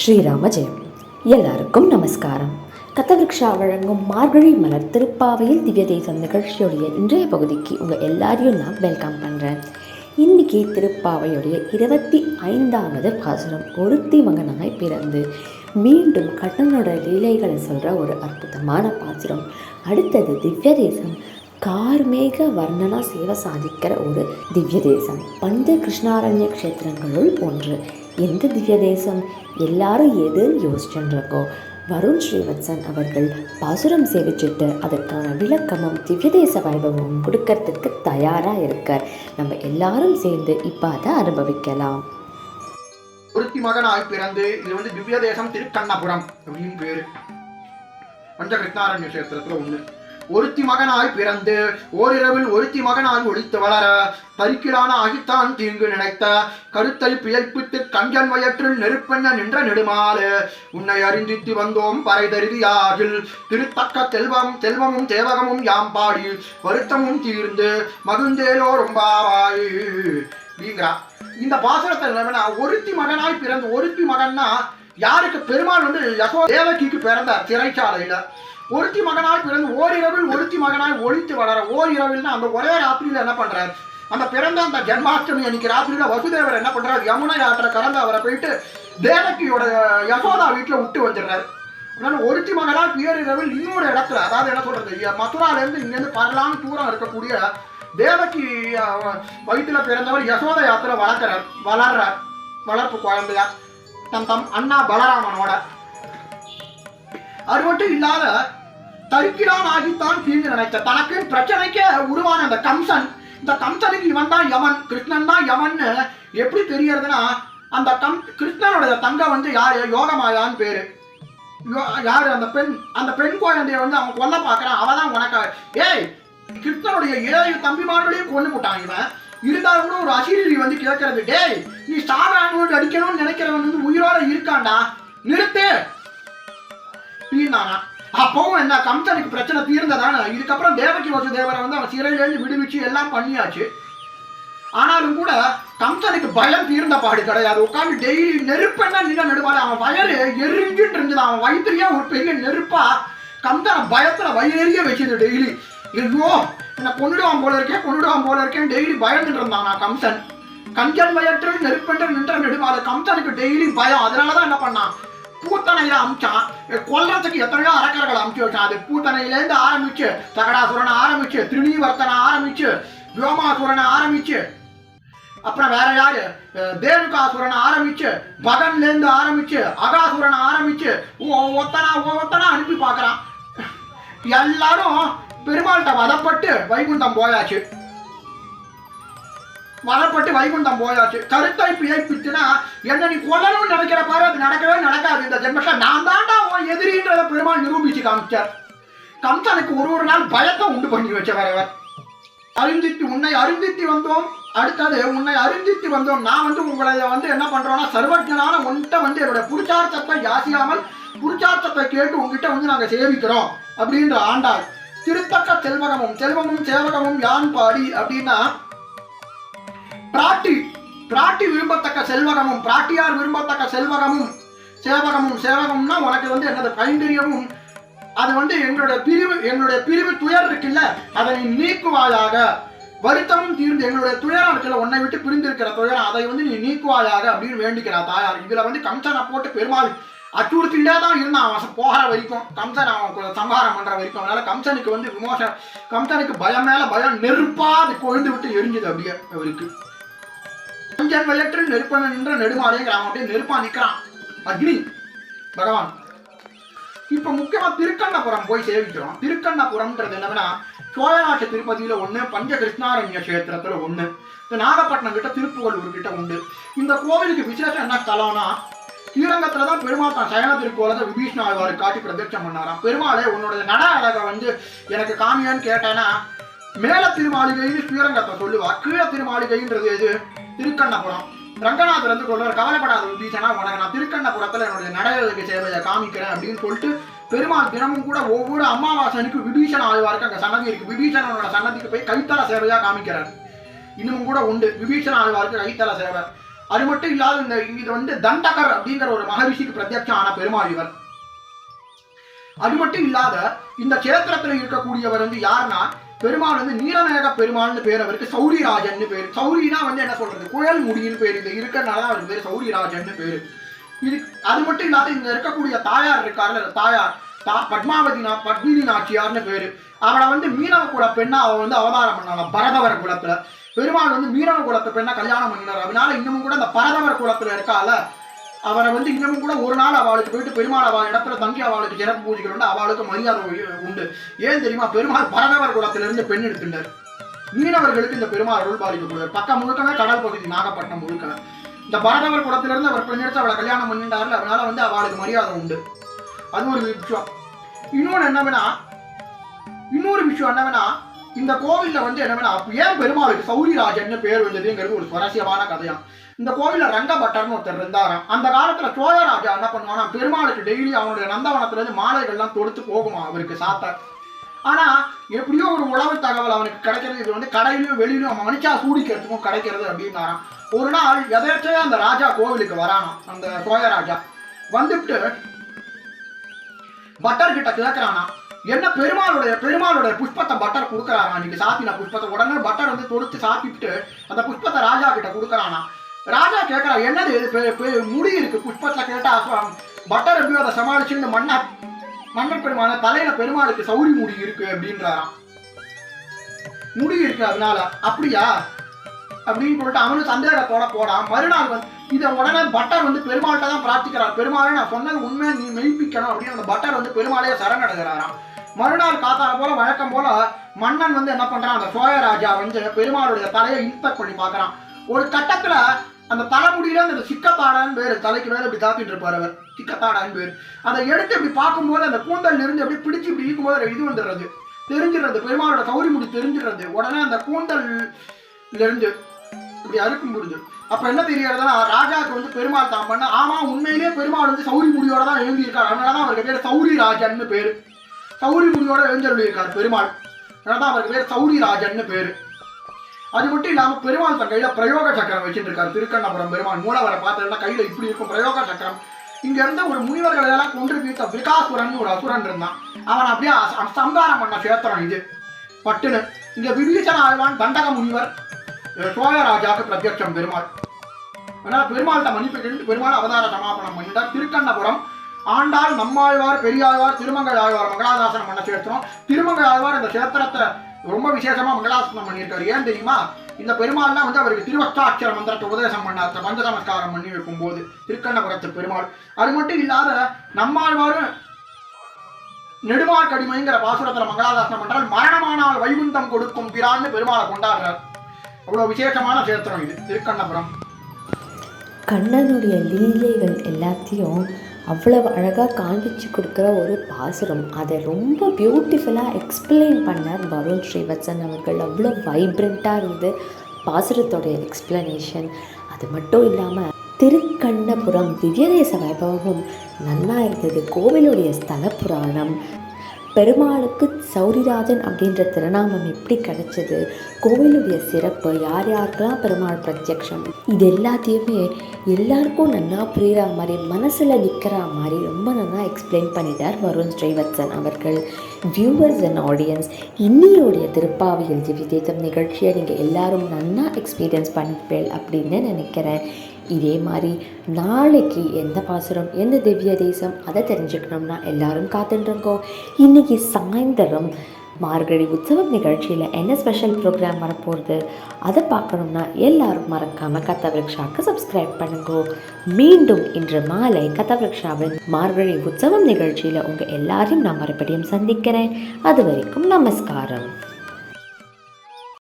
ஸ்ரீராம ஜெயம் எல்லாருக்கும் நமஸ்காரம். கத்தவிருக்ஷா வழங்கும் மார்கழி மலர் திருப்பாவையில் திவ்ய தேசம் நிகழ்ச்சியுடைய இன்றைய பகுதிக்கு உங்கள் எல்லாரையும் நான் வெல்கம் பண்ணுறேன் இன்னைக்கு திருப்பாவையுடைய இருபத்தி ஐந்தாவது பாசுரம் ஒருத்தி மகனாய் பிறந்து மீண்டும் கடனோட லீலைகளை சொல்கிற ஒரு அற்புதமான பாசுரம். அடுத்தது திவ்ய தேசம் கார்மேக வர்ணனா சேவை சாதிக்கிற ஒரு திவ்ய தேசம். பஞ்ச கிருஷ்ணாரண்ய க்ஷேத்திரங்களுள் ஒன்று. எந்த திவ்ய தேசம் எல்லாரும் எதுன்னு யோசிச்சுருக்கோம். வருண் ஸ்ரீவத்சன் அவர்கள் பாசுரம் சேவிச்சுட்டு அதற்கான விளக்கமும் திவ்ய தேச வைபவமும் கொடுக்கறதுக்கு தயாராக இருக்கார். நம்ம எல்லாரும் சேர்ந்து இப்போ அதை அனுபவிக்கலாம். ஒருத்தி மகனாய் பிறந்து இது வந்து திவ்ய தேசம் திருக்கண்ணபுரம் அப்படின்னு பேரு. பஞ்சகிருஷ்ணாரண்ய கஷேத்திரத்துல ஒன்று ஒருத்தி மகனாய் பிறந்து ஓரிரவில் ஒருத்தி மகனாய் ஒழித்து வளர பரிக்கிலான அகித்தான் தீங்கு நினைத்த. கருத்தை பிழைப்பித்து கஞ்சன் வயற்றில் நெருப்பெண்ண நின்ற நெடுமாறு உன்னை அறிந்தித்து வந்தோம் பறை தருதியாகில் திருத்தக்க செல்வம் செல்வமும் தேவகமும் யாம் பாடி வருத்தமும் தீர்ந்து மகிழ்ந்தேலோ ரொம்பாவாய். அப்படிங்கிறா இந்த பாசனத்தை என்னன்னா ஒருத்தி மகனாய் பிறந்து ஒருத்தி மகன்னா யாருக்கு பெருமாள் வந்து யசோ தேவகிக்கு பிறந்தார் சிறைச்சாலையில ஒருத்தி மகனாய் பிறந்து ஓரிரவில் ஒருத்தி மகனாய் ஒழித்து வளர ஓரிரவில்னா அந்த ஒரே ராத்திரியில என்ன பண்றாரு? அந்த பிறந்த அந்த ஜென்மாஷ்டமி அன்னைக்கு ராத்திரியில வசுதேவர் என்ன பண்றாரு? யமுனை ஆற்ற கலந்து அவரை போயிட்டு தேவகியோட யசோதா வீட்டுல விட்டு வந்துடுறாரு. அதனால ஒருத்தி மகனாய் பேரிரவில் இன்னொரு இடத்துல அதாவது என்ன சொல்றது இ- மதுரால இருந்து இங்க இருந்து தூரம் இருக்கக்கூடிய தேவகி அஹ், வயித்துல பிறந்தவர் யசோத யாத்திரை வளர்க்கிறார். வளர்றார். வளர்ப்பு குழந்தையா. தம் தம் அண்ணா பலராமனோட. அது மட்டும் இல்லாத தருக்கிறான் ஆகித்தான் தீர்ந்து நினைத்த தனக்கு பிரச்சனைக்கு உருவான அந்த கம்சன். இந்த கம்சனுக்கு இவன் தான் யமன். கிருஷ்ணன் தான் யமன்னு எப்படி தெரியறதுன்னா அந்த கம் கிருஷ்ணனுடைய தங்க வந்து யாரு? யோகமாயான்னு பேரு. யோ- யாரு அந்த பெண்? அந்த பெண் குழந்தைய வந்து அவன் கொல்ல பார்க்கறான். அவன் தான் உனக்கு ஏய் கிருஷ்ணனுடைய ஏழு தம்பிமார்களையும் கொண்டு போட்டான் இவன். இருந்தாலும் கூட ஒரு அசிரி வந்து கேட்கறது டேய் நீ ஸ்டார் அடிக்கணும்னு நினைக்கிறவன் வந்து உயிரோட இருக்காண்டா நிறுத்து. தீர்ந்தானா அப்பவும் என்ன கம்சனுக்கு பிரச்சனை தீர்ந்ததான இதுக்கப்புறம் தேவகி வசுதேவரை வந்து அவன் சிறையிலேருந்து விடுவிச்சு எல்லாம் பண்ணியாச்சு. ஆனாலும் கூட கம்சனுக்கு பயம் தீர்ந்த பாடு கிடையாது. உட்காந்து டெய்லி நெருப்பெல்லாம் நில நடுவாள் அவன் வயறு எரிஞ்சுட்டு இருந்தது. அவன் வயிற்றுலயே ஒரு பெரிய நெருப்பா கம்சனை பயத்துல வயிறெறிய வச்சது டெய்லி ஐயோ என்ன கொண்டுடுவான் போல இருக்கேன் கொண்டுடுவான் போல இருக்கேன் டெய்லி பயந்துட்டு இருந்தான் நான் கம்சன். கஞ்சன் வயற்றில் நெருப்பென்று நின்ற நெடுவாள் கம்சனுக்கு டெய்லி பயம். அதனாலதான் என்ன பண்ணான்? பூத்தனையில அமிச்சான் கொல்றதுக்கு எத்தனையோ அறக்கர்களை அமுச்சு வச்சான் அது பூத்தனையிலேருந்து ஆரம்பிச்சு தகடாசுரனை ஆரம்பிச்சு திருநீவர்த்தனை ஆரம்பிச்சு வியோமாசுரனை ஆரம்பிச்சு அப்புறம் வேற யாரு? அஹ் தேனுகாசுரனை ஆரம்பிச்சு பகன்ல இருந்து ஆரம்பிச்சு அகாசுரனை ஆரம்பிச்சு ஒத்தனா ஒத்தனா அனுப்பி பாக்குறான் எல்லாரும் பெருமாள்கிட்ட வதப்பட்டு வைகுண்டம் போயாச்சு. வதப்பட்டு வைகுண்டம் போயாச்சு. கருத்தை பிழைப்பித்துனா என்ன நீ கொல்லணும்னு நினைக்கிற பாரு அது நடக்கவே நடக்காது. இந்த ஜென்மத்தில் நான் தாண்டா உன் எதிரின்றத பெருமாள் நிரூபிச்சு காமிச்சார். கம்சனுக்கு ஒரு ஒரு நாள் பயத்தை உண்டு பண்ணி வச்சவர் அவர். அருந்தித்து உன்னை அருந்தித்து வந்தோம். அடுத்தது உன்னை அருந்தித்து வந்தோம். நான் வந்து உங்களை வந்து என்ன பண்றோம்னா சர்வஜனான உன்கிட்ட வந்து என்னோட புருஷார்த்தத்தை யாசியாமல் புருஷார்த்தத்தை கேட்டு உங்ககிட்ட வந்து நாங்க சேவிக்கிறோம் அப்படின்ற ஆண்டாள். திருத்தக்க செல்வகமும் செல்வமும் சேவகமும் யான் பாடி அப்படின்னா பிராட்டி பிராட்டி விரும்பத்தக்க செல்வகமும் பிராட்டியார் விரும்பத்தக்க செல்வகமும் சேவகமும் சேவகம்னா உனக்கு வந்து என்னது கைங்கரியமும் அது வந்து எங்களுடைய பிரிவு எங்களுடைய பிரிவு துயர் இருக்குல்ல அதை நீக்குவாயாக. வருத்தமும் தீர்ந்து எங்களுடைய துயரம் இருக்குல்ல உன்னை விட்டு பிரிந்திருக்கிற துயரம் அதை வந்து நீ நீக்குவாயாக அப்படின்னு வேண்டிக்கிறா தாயார். இதுல வந்து கம்சனை போட்டு பெருமாள் அச்சுறுத்திட்டே தான் இருந்தான் அவன் போகிற வரைக்கும். கம்சன் அவன் சம்ஹாரம் பண்ற வரைக்கும். அதனால கம்சனுக்கு வந்து விமோசனம் கம்சனுக்கு பயம் மேல பயம் நெருப்பா அது கொழுந்து விட்டு எரிஞ்சுது அப்படியே அவருக்கு. அஞ்சன் வெள்ளற்று நெருப்பன நின்ற நெடுமாலைங்கிற அப்படியே நெருப்பா நிக்கிறான். அக்னி பகவான். இப்ப முக்கியமா திருக்கண்ணபுரம் போய் சேவிக்கிறோம். திருக்கண்ணபுரம்ன்றது என்னன்னா சோழநாட்டு திருப்பதியில ஒண்ணு பஞ்ச கிருஷ்ணாரண்ய கஷேத்திரத்துல ஒண்ணு. இந்த நாகப்பட்டினம் கிட்ட திருப்புகலூர் கிட்ட உண்டு. இந்த கோவிலுக்கு விசேஷம் என்ன ஸ்தலம்னா ஸ்ரீரங்கத்துல தான் பெருமாள் தான் சயன திருக்கோலத்தை விபீஷ்ண ஆழ்வாரு காட்டி பிரதட்சம் பண்ணாராம். பெருமாளே உன்னோட நட அழகை வந்து எனக்கு காமியான்னு கேட்டேன்னா மேல திருமாளிகைன்னு ஸ்ரீரங்கத்தை சொல்லுவா. கீழ திருமாளிகைன்றது எது? திருக்கண்ணபுரம். ரங்கநாதர் வந்து கவலைப்படாத விபீஷனா உனக்கு நான் திருக்கண்ணபுரத்துல என்னுடைய நடவடிக்கை சேவையை காமிக்கிறேன் அப்படின்னு சொல்லிட்டு பெருமாள் தினமும் கூட ஒவ்வொரு அமாவாசனுக்கு விபீஷண ஆழ்வாருக்கு அங்க சன்னதி இருக்கு. விபீஷணனோட சன்னதிக்கு போய் கைத்தள சேவையாக காமிக்கிறார். இன்னமும் கூட உண்டு. விபீஷண ஆழ்வாருக்கு கைத்தள சேவை. அது மட்டும் இல்லாத இந்த இது வந்து தண்டகர் அப்படிங்கிற ஒரு மகரிஷிக்கு பிரத்யட்சம் ஆன பெருமாள் இவர். அது மட்டும் இல்லாத இந்த கஷேத்திரத்துல இருக்கக்கூடியவர் வந்து யாருன்னா பெருமாள் வந்து நீலநாயக பெருமாள்னு பேர் அவருக்கு சௌரிராஜன் பேர். சௌரினா வந்து என்ன சொல்றது? குழல் முடின்னு பேர். இது இருக்கிறனால தான் அவருக்கு பேர் சௌரிராஜன் பேர். இது அது மட்டும் இல்லாத இங்க இருக்கக்கூடிய தாயார் இருக்கார்ல தாயார் தா பத்மாவதி நா பத்மினி நாச்சியார்னு பேர். அவளை வந்து மீனவ குல பெண்ணா அவள் வந்து அவதாரம் பண்ணாங்க பரதவர குலத்துல. பெருமாள் வந்து மீனவ குலத்து பெண்ணா கல்யாணம் பண்ணினார். அதனால இன்னமும் கூட அந்த பரதவர் குலத்துல இருக்கால அவரை வந்து இன்னமும் கூட ஒரு நாள் அவளுக்கு போயிட்டு பெருமாள் அவள் இடத்துல தங்கி அவளுக்கு சிறப்பு பூஜைகள் உண்டு அவளுக்கு மரியாதை உண்டு. ஏன் தெரியுமா? பெருமாள் பரதவர் குளத்திலிருந்து பெண் எடுத்துட்டார். மீனவர்களுக்கு இந்த பெருமாள் அருள் பாலிக்கக்கூடியவர் பக்கம் முழுக்கவே கடல் பகுதி நாகப்பட்டினம் முழுக்க இந்த பரதவர் குளத்திலிருந்து அவர் பெண் எடுத்து அவளை கல்யாணம் பண்ணிட்டார்ல அதனால வந்து அவளுக்கு மரியாதை உண்டு. அது ஒரு விஷயம். இன்னொன்று என்னவென்னா இன்னொரு விஷயம் என்னவென்னா இந்த கோவில்ல வந்து என்னவென்னா ஏன் பெருமாளுக்கு சௌரிராஜன் பேர் வந்ததுங்கிறது ஒரு சுவாரஸ்யமான கதையாம். இந்த கோவில்ல ரங்கபட்டர்னு ஒருத்தர் இருந்தாராம். அந்த காலத்துல சோழராஜா என்ன பண்ணுவானா பெருமாளுக்கு டெய்லி அவனுடைய நந்தவனத்துல இருந்து மாலைகள்லாம் தொடுத்து போகுமா அவருக்கு சாத்த. ஆனா எப்படியோ ஒரு உளவு தகவல் அவனுக்கு கிடைக்கிறது. இது வந்து கடையிலும் வெளியிலும் அவன் மனுஷா சூடிக்கிறதுக்கும் கிடைக்கிறது அப்படின்னாராம். ஒரு நாள் எதேச்சையா அந்த ராஜா கோவிலுக்கு வரானா அந்த சோழராஜா. வந்துட்டு பட்டர் கிட்ட கேட்கிறானா என்ன பெருமாளுடைய பெருமாளுடைய புஷ்பத்தை பட்டர் கொடுக்குறாரா அன்னைக்கு சாத்தின புஷ்பத்தை உடனே பட்டர் வந்து தொடுத்து சாத்திட்டு அந்த புஷ்பத்தை ராஜா கிட்ட கொடுக்குறானா? ராஜா கேட்கறா என்னது இது முடி இருக்கு புஷ்பத்துல கேட்டா பட்டர் எப்படியோ அதை சமாளிச்சு இந்த மன்னர் மன்னர் பெருமான தலையில பெருமாளுக்கு சௌரி முடி இருக்கு அப்படின்றாராம் முடி இருக்கு அதனால அப்படியா? அப்படின்னு சொல்லிட்டு அவனும் சந்தேகத்தோட போடான் மறுநாள் வந்து இதை உடனே பட்டர் வந்து பெருமாள்கிட்ட தான் பிரார்த்திக்கிறார். பெருமாளே நான் சொன்னது உண்மையை நீ மெய்ப்பிக்கணும் அப்படின்னு அந்த பட்டர் வந்து பெருமாளையே சரணடைகிறாராம். மறுநாள் காத்தால போல வழக்கம் போல மன்னன் வந்து என்ன பண்றான்? அந்த சோழராஜா வந்து பெருமாளுடைய தலையை இன்ஸ்பெக்ட் பண்ணி பார்க்கறான். ஒரு கட்டத்துல அந்த தலைமுடியில அந்த சிக்கத்தாடான்னு பேரு தலைக்கு மேல இப்படி தாத்திட்டு இருப்பார் அவர். சிக்கத்தாடான்னு பேர். அதை எடுத்து இப்படி பார்க்கும்போது அந்த கூந்தல் இருந்து அப்படியே பிடிச்சு இப்படி இருக்கும்போது இது வந்துடுறது. தெரிஞ்சிடுறது. பெருமாளோட கௌரி முடி தெரிஞ்சிடுறது. உடனே அந்த கூந்தல் இருந்து இப்படி அறுக்கும் பொழுது. அப்புறம் என்ன தெரியாதுன்னா ராஜாவுக்கு வந்து பெருமாள் தான் பண்ண ஆமா உண்மையிலேயே பெருமாள் வந்து சௌரி முடியோட தான் எழுதி அதனாலதான் அவருக்கு பேர் சௌரி ராஜன்னு பேரு. சௌரி முடியோட எழுந்தருளியிருக்கார் பெருமாள். அதனாலதான் அவருக்கு பேர் சௌரி ராஜன்னு பேரு. அது மட்டும் இல்லாம பெருமாள் தன் கையில பிரயோக சக்கரம் வச்சுட்டு இருக்காரு திருக்கண்ணபுரம் பெருமாள். மூலவரை பார்த்ததுல கையில இப்படி இருக்கும் பிரயோக சக்கரம். இங்க இருந்த ஒரு முனிவர்களை எல்லாம் கொன்று தீர்த்த விகாசுரன் ஒரு அசுரன் இருந்தான். அவன் அப்படியே அச- பண்ண சேத்திரம் இது. பட்டுன்னு இங்க விபீஷன் ஆழ்வான் தண்டக முனிவர். சோழராஜாக்கு பிரத்யட்சம் பெருமாள். அதனால பெருமாள்கிட்ட மன்னிப்பு கேட்டு பெருமாள் அவதார சமாபனம் பண்ணிட்டார். திருக்கண்ணபுரம் ஆண்டாள் நம்மாழ்வார் பெரியாழ்வார் திருமங்கல் ஆழ்வார் மங்களாதாசனம் பண்ண சேர்த்தோம் திருமங்கல் ஆழ்வார் இந்த சேத்திரத்தை ரொம்ப விசேஷமா மங்களாசனம் பண்ணியிருக்காரு. ஏன் தெரியுமா? இந்த பெருமாள்லாம் வந்து அவருக்கு திருவஷ்டாட்சர மந்திரத்தை உபதேசம் பண்ணார். பஞ்ச நமஸ்காரம் பண்ணி வைக்கும்போது திருக்கண்ணபுரத்து பெருமாள். அது மட்டும் இல்லாத நம்மாழ்வாரும் நெடுமாள் கடிமைங்கிற பாசுரத்துல மங்களாதாசனம் பண்றால் மரணமானால் வைகுந்தம் கொடுக்கும் பிரான்னு பெருமாளை கொண்டாடுறார். அவ்வளோ விசேஷமான சேத்திரம் இது. திருக்கண்ணபுரம். கண்ணனுடைய லீலைகள் எல்லாத்தையும் அவ்வளவு அழகாக காண்பிச்சு கொடுக்குற ஒரு பாசுரம். அதை ரொம்ப பியூட்டிஃபுல்லாக எக்ஸ்பிளைன் பண்ணார் வருண் ஸ்ரீவத்சன் அவர்கள் அவ்வளோ வைப்ரண்ட்டாக இருந்தது. பாசுரத்தோடைய எக்ஸ்பிளனேஷன் அது மட்டும் இல்லாமல் திருக்கண்ணபுரம் திவ்யதேச வைபவமும் நல்லா இருந்தது. கோவிலுடைய ஸ்தல புராணம். பெருமாளுக்கு சௌரிராஜன் அப்படின்ற திருநாமம் எப்படி கிடைச்சது? கோவிலுடைய சிறப்பு யார் யாருக்கெல்லாம் பெருமாள் பிரத்யக்ஷம்? இது எல்லாத்தையுமே எல்லாருக்கும் நல்லா புரியுற மாதிரி மனசில் நிற்கிற மாதிரி ரொம்ப நல்லா எக்ஸ்பிளைன் பண்ணிட்டார் வருண் ஸ்ரீவத்சன் அவர்கள். வியூவர்ஸ் அண்ட் ஆடியன்ஸ் இன்னியோடைய திருப்பாவியல் ஜிவிதேதம் நிகழ்ச்சியை நீங்கள் எல்லாரும் நல்லா எக்ஸ்பீரியன்ஸ் பண்ணிப்பேள் அப்படின்னு நினைக்கிறேன். இதே மாதிரி நாளைக்கு எந்த பாசுரம் எந்த திவ்ய தேசம் அதை தெரிஞ்சுக்கணும்னா எல்லாரும் காத்துட்டுருக்கோ இன்னைக்கு சாயந்தரம் மார்கழி உற்சவம் நிகழ்ச்சியில் என்ன ஸ்பெஷல் ப்ரோக்ராம் வரப்போகுது? அதை பார்க்கணும்னா எல்லாரும் மறக்காமல் கதவிரக்ஷாவுக்கு சப்ஸ்கிரைப் பண்ணுங்கோ. மீண்டும் இன்று மாலை கதவிரக்ஷாவின் மார்கழி உற்சவம் நிகழ்ச்சியில் உங்கள் எல்லாரையும் நான் மறுபடியும் சந்திக்கிறேன். அது வரைக்கும் நமஸ்காரம்.